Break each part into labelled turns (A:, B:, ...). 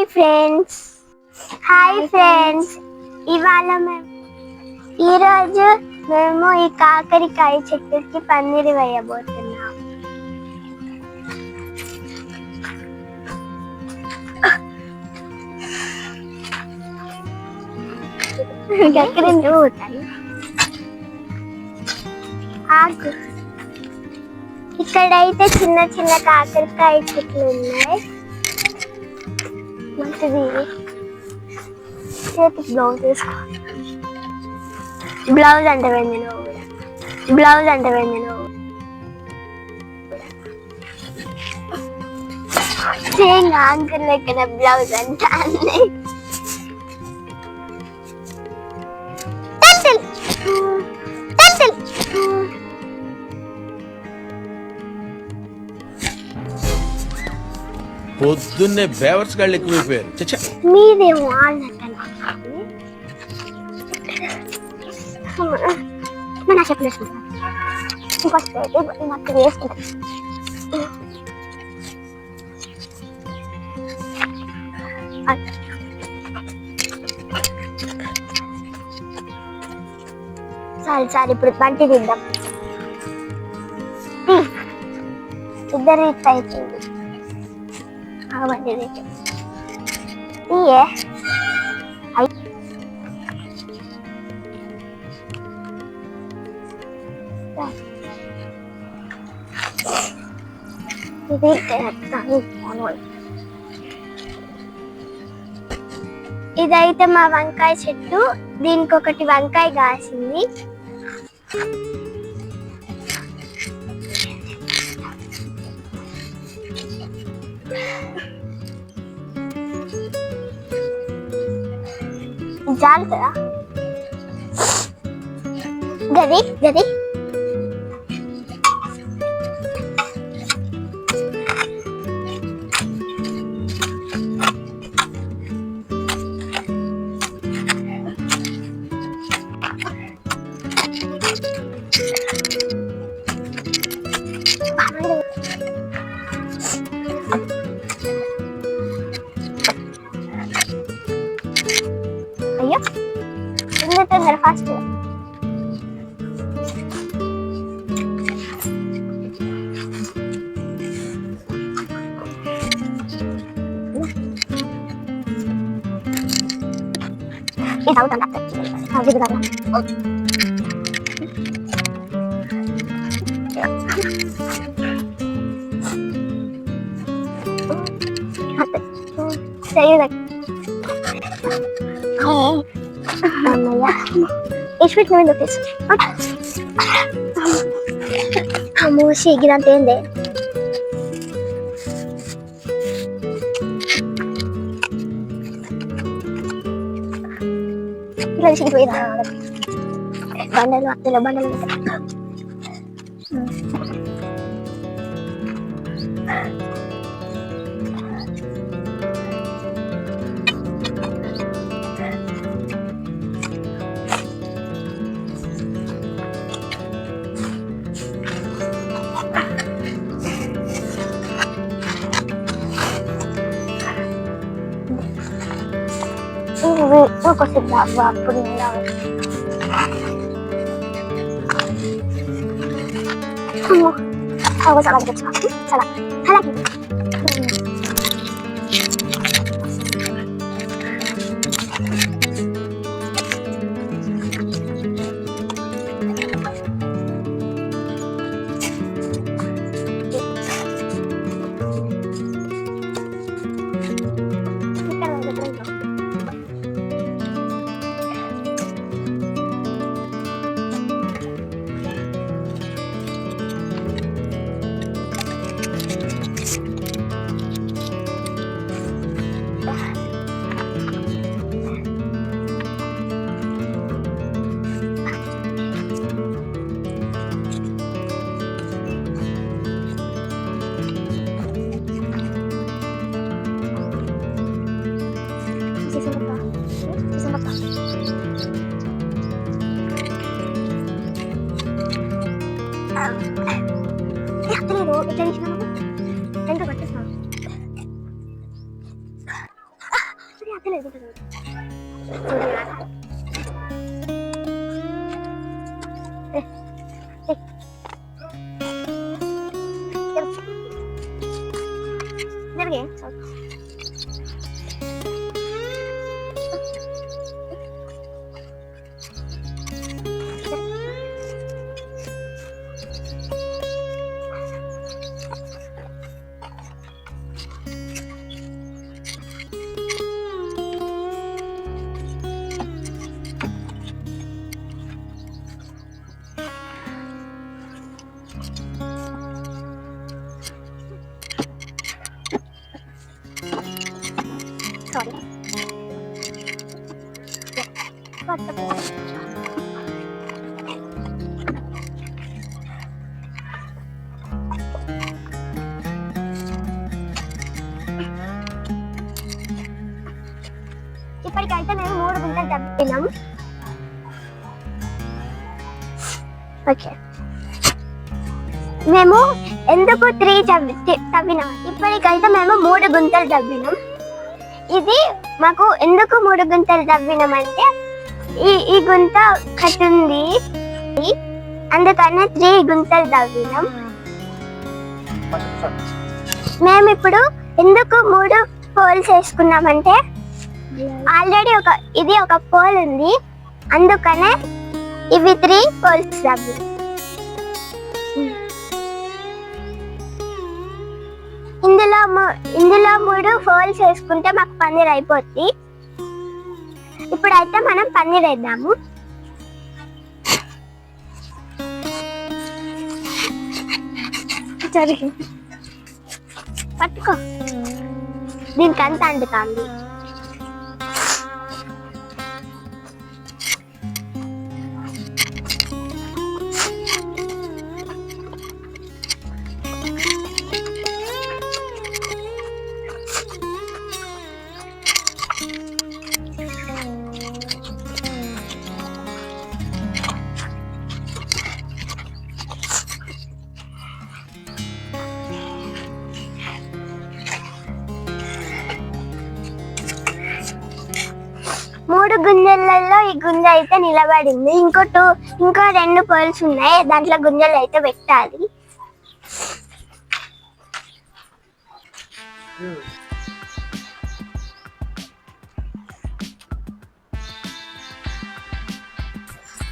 A: Hi friends hi friends ఇవాళ మేము ఈరోజు మేము ఈ కాకరకాయ చెట్టుకి పన్నీరు వేయబోతున్నాం
B: దగ్గర
A: పోతాను ఆకు ఇక్కడైతే చిన్న చిన్న కాకరకాయ చెట్లు ఉన్నాయి మంచిది చేతికి బ్లౌజ్ వేసుకో బ్లౌజ్ అంటే వెంది నువ్వు? బ్లౌజ్ అంటే వెంది నువ్వు? సేమ్ అంకుల్ లెక్కన బ్లౌజ్ అంటే అన్నీ.
C: పొద్దున్నే బేవర్స్ గాళ్ళు ఎక్కువైపోయారు. చచ్చా.
A: మీదేమో వాళ్ళకన్నా
B: చెప్పు
A: చాలు చాలు ఇప్పుడు బంటి తిద్దాం ఇద్దరు ఇట్ అయిపోయింది ఆగమండి ఇయే
B: ఇది
A: ఇదైతే మా వంకాయ చెట్టు దీనికి ఒకటి వంకాయ కాసింది. चाल करा। गरीब गरीब 거거든요. 쫀들쫀들 하시면.
B: 이 나오지 않나? 아, 어디 가자. 어.
A: 자, 이거.
B: Oh. ko. Mamaya. Eh, wait naman natin.
A: Kamusi, ginantayin din.
B: Ilan siya ito ito. Banal, banal, banal. kasi baba po rin lang. Ano? Ako sa kagat sa Sala. Halagi. Thank you. 这里就是你，注意安全。
A: ఇప్పటికైతే మేము మూడు గుంటలు తప్పినాం okay. మేము ఎందుకు three తవ్వినాం? ఇప్పటికైతే మేము మూడు గుంతలు తవ్వినాం ఇది మాకు ఎందుకు మూడు గుంతలు తవ్వినామంటే ఈ ఈ గుంత కట్టుంది. అందుకనే త్రీ గుంతలు తవ్వినాం. మేము ఇప్పుడు ఎందుకు మూడు పోల్స్ వేసుకున్నామంటే ఆల్రెడీ ఒక ఇది ఒక పోల్ ఉంది. అందుకనే ఇవి త్రీ పోల్స్ తవ్వి ఇందులో ఇందులో మూడు ఫోల్స్ వేసుకుంటే మాకు పన్నీర్ అయిపోద్ది. ఇప్పుడైతే మనం పన్నీర్ వేద్దాము. పట్టుకో. దీనికి అంత మూడు గుంజలలో ఈ గుంజ అయితే నిలబడింది. ఇంకో టూ ఇంకో రెండు పోల్స్ ఉన్నాయి. దాంట్లో గుంజలు అయితే పెట్టాలి.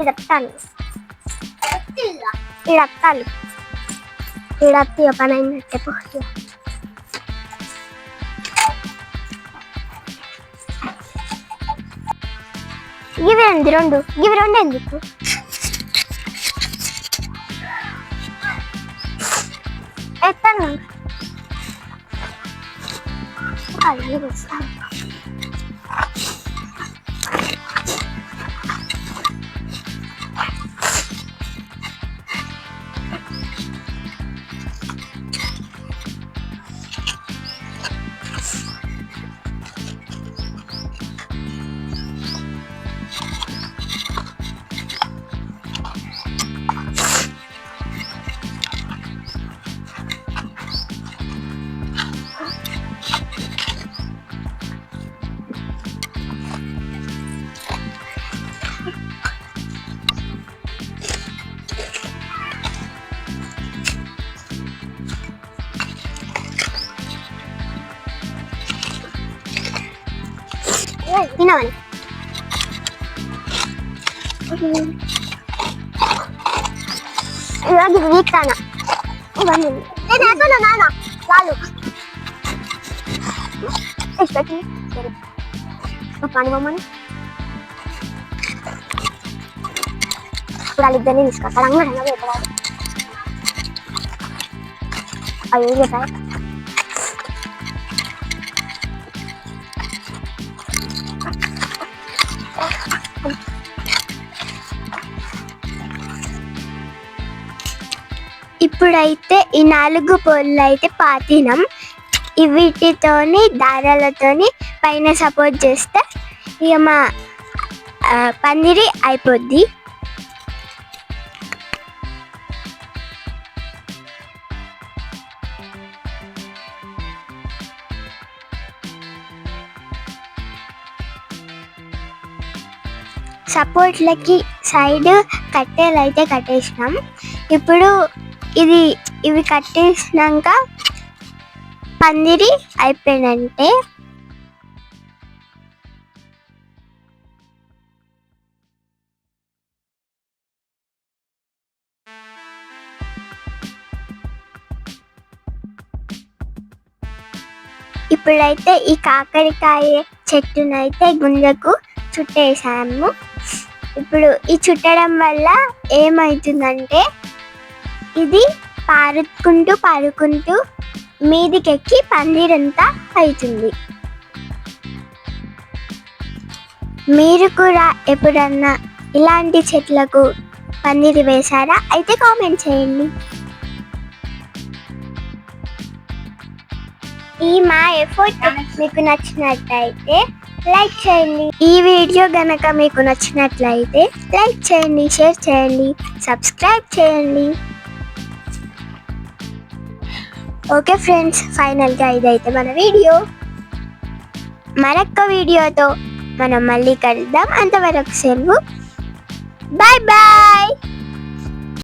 A: ఇది అప్పాలి ఇది అప్పాలి ఇది పని అయినట్టే పోతుంది ఇవి రెండు రెండు ఇవి రెండు ఎందుకు? ఎత్తాను? అలాగే
B: వస్తాను
A: తినవని ఇవాళ వీక్తాన ఇవన్నీ నేను ఎక్కడ
B: నాన్న చాలు ఇష్టకి
A: పని బొమ్మని ఇప్పుడు
B: వాళ్ళిద్దరిని తీసుకొస్తారు అంగడంగా పెట్టవాలి
A: అవి ఏం చెప్పారు ఇప్పుడైతే ఈ నాలుగు పొల్లు అయితే పాతినం. వీటితోని దారాలతోని పైన సపోర్ట్ చేస్తే ఇక మా పందిరి అయిపోద్ది. సపోర్ట్లకి సైడ్ కట్టెలు అయితే కట్టేసినాం. ఇప్పుడు ఇది ఇవి కట్టేసినాక పందిరి అయిపోయిందంటే ఇప్పుడైతే ఈ కాకరకాయ చెట్టునైతే గుంజకు చుట్టేసాము. ఇప్పుడు ఈ చుట్టడం వల్ల ఏమవుతుందంటే ఇది పారుకుంటూ పారుకుంటూ మీదికెక్కి పందిరంతా అవుతుంది మీరు కూడా ఎప్పుడన్నా ఇలాంటి చెట్లకు పందిరి వేశారా? అయితే కామెంట్ చేయండి. ఈ మా ఎఫర్ట్ మీకు నచ్చినట్లయితే లైక్ చేయండి. ఈ వీడియో గనక మీకు నచ్చినట్లయితే లైక్ చేయండి షేర్ చేయండి సబ్స్క్రైబ్ చేయండి. ఓకే ఫ్రెండ్స్ ఫైనల్గా ఇదైతే మన వీడియో. మరొక్క వీడియోతో మనం మళ్ళీ కలుద్దాం. అంతవరకు సెలవు. Bye bye.